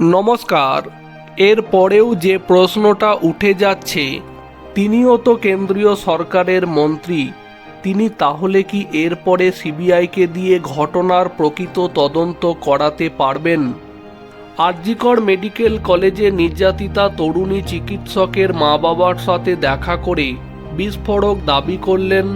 নমস্কার। এর পরেও যে প্রশ্নটা উঠে যাচ্ছে, তিনিও তো কেন্দ্রীয় সরকারের মন্ত্রী, তিনি তাহলে কি এরপরে সিবিআইকে দিয়ে ঘটনার প্রকৃত তদন্ত করাতে পারবেন? আরজিকর মেডিকেল কলেজে নির্যাতিতা তরুণী চিকিৎসকের মা বাবার সাথে দেখা করে বিস্ফোরক দাবি করলেন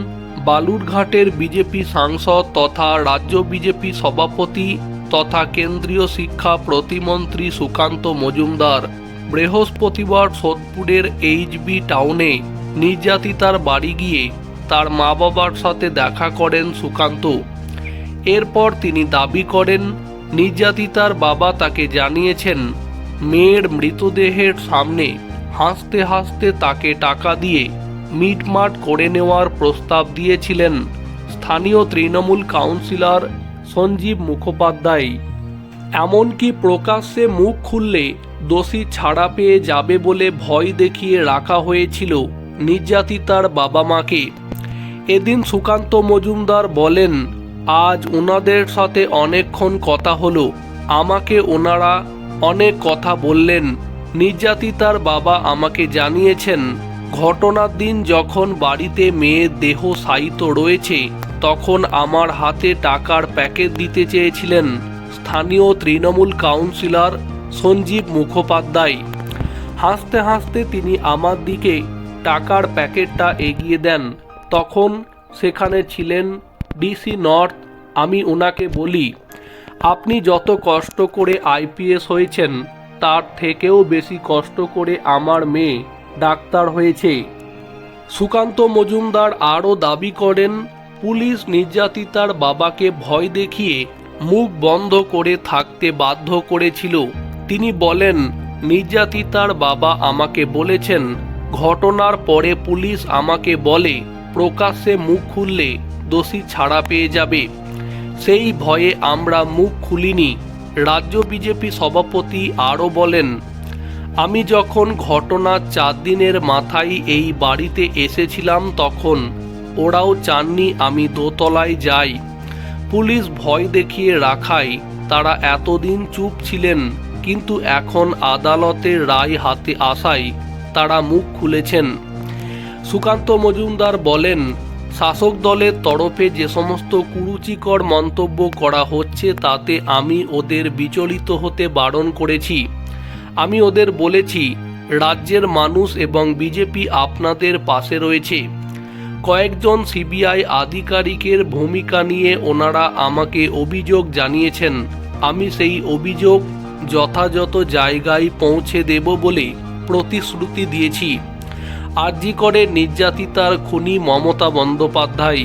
বালুরঘাটের বিজেপি সাংসদ তথা রাজ্য বিজেপি সভাপতি তথা কেন্দ্রীয় শিক্ষা প্রতিমন্ত্রী সুকান্ত মজুমদার বৃহস্পতিবার সোদপুরের এইচবি টাউনে নির্যাতিতার বাড়ি গিয়ে তার মা বাবার সাথে দেখা করেন সুকান্ত। এরপর তিনি দাবি করেন, নির্যাতিতার বাবা তাকে জানিয়েছেন, মেয়ের মৃতদেহের সামনে হাসতে হাসতে তাকে টাকা দিয়ে মিটমাট করে নেওয়ার প্রস্তাব দিয়েছিলেন। স্থানীয় তৃণমূল কাউন্সিলর সঞ্জীব মুখোপাধ্যায়। এমনকি প্রকাশ্যে মুখ খুললে দোষী ছাড়া পেয়ে যাবে বলে ভয় দেখিয়ে রাখা হয়েছিল নির্যাতিতার বাবা মাকে। এদিন সুকান্ত মজুমদার বলেন, আজ ওনাদের সাথে অনেকক্ষণ কথা হলো। আমাকে ওনারা অনেক কথা বললেন। নির্যাতিতার বাবা আমাকে জানিয়েছেন, ঘটনার দিন যখন বাড়িতে মেয়ের দেহ সাহিত্য রয়েছে তখন আমার হাতে টাকার প্যাকেট দিতে চেয়েছিলেন স্থানীয় তৃণমূল কাউন্সিলর সঞ্জীব মুখোপাধ্যায়। হাসতে হাসতে তিনি আমার দিকে টাকার প্যাকেটটা এগিয়ে দেন। তখন সেখানে ছিলেন ডিসি নর্থ, আমি ওনাকে বলি, আপনি যত কষ্ট করে আইপিএস হয়েছেন, তার থেকেও বেশি কষ্ট করে আমার মেয়ে ডাক্তার হয়েছে। সুকান্ত মজুমদার আরও দাবি করেন পুলিশ নির্যাতিতার বাবাকে ভয় দেখিয়ে মুখ বন্ধ করে থাকতে বাধ্য করেছিল। তিনি বলেন, নির্যাতিতার বাবা আমাকে বলেছেন, ঘটনার পরে পুলিশ আমাকে বলে, প্রকাশ্যে মুখ খুললে দোষী ছাড়া পেয়ে যাবে। সেই ভয়ে আমরা মুখ খুলিনি। রাজ্য বিজেপি সভাপতি আরও বলেন, আমি যখন ঘটনার চার দিনের মাথায় এই বাড়িতে এসেছিলাম তখন ওরাও চাননি আমি দোতলায় যাই। পুলিশ ভয় দেখিয়ে রাখায়, তারা এতদিন চুপ ছিলেন, কিন্তু এখন আদালতের রায় হাতে আসায় তারা মুখ খুলেছেন। সুকান্ত মজুমদার বলেন, শাসক দলের তরফে যে সমস্ত কুরুচিকর মন্তব্য করা হচ্ছে, তাতে আমি ওদের বিচলিত হতে বারণ করেছি। আমি ওদের বলেছি, রাজ্যের মানুষ এবং বিজেপি আপনাদের পাশে রয়েছে। কয়েকজন সিবিআই আধিকারিকের ভূমিকা নিয়ে ওনারা আমাকে অভিযোগ জানিয়েছেন। আমি সেই অভিযোগ যথাযথ জায়গায় পৌঁছে দেব বলে প্রতিশ্রুতি দিয়েছি। আরজি করে নির্যাতিতার খুনি মমতা বন্দ্যোপাধ্যায়।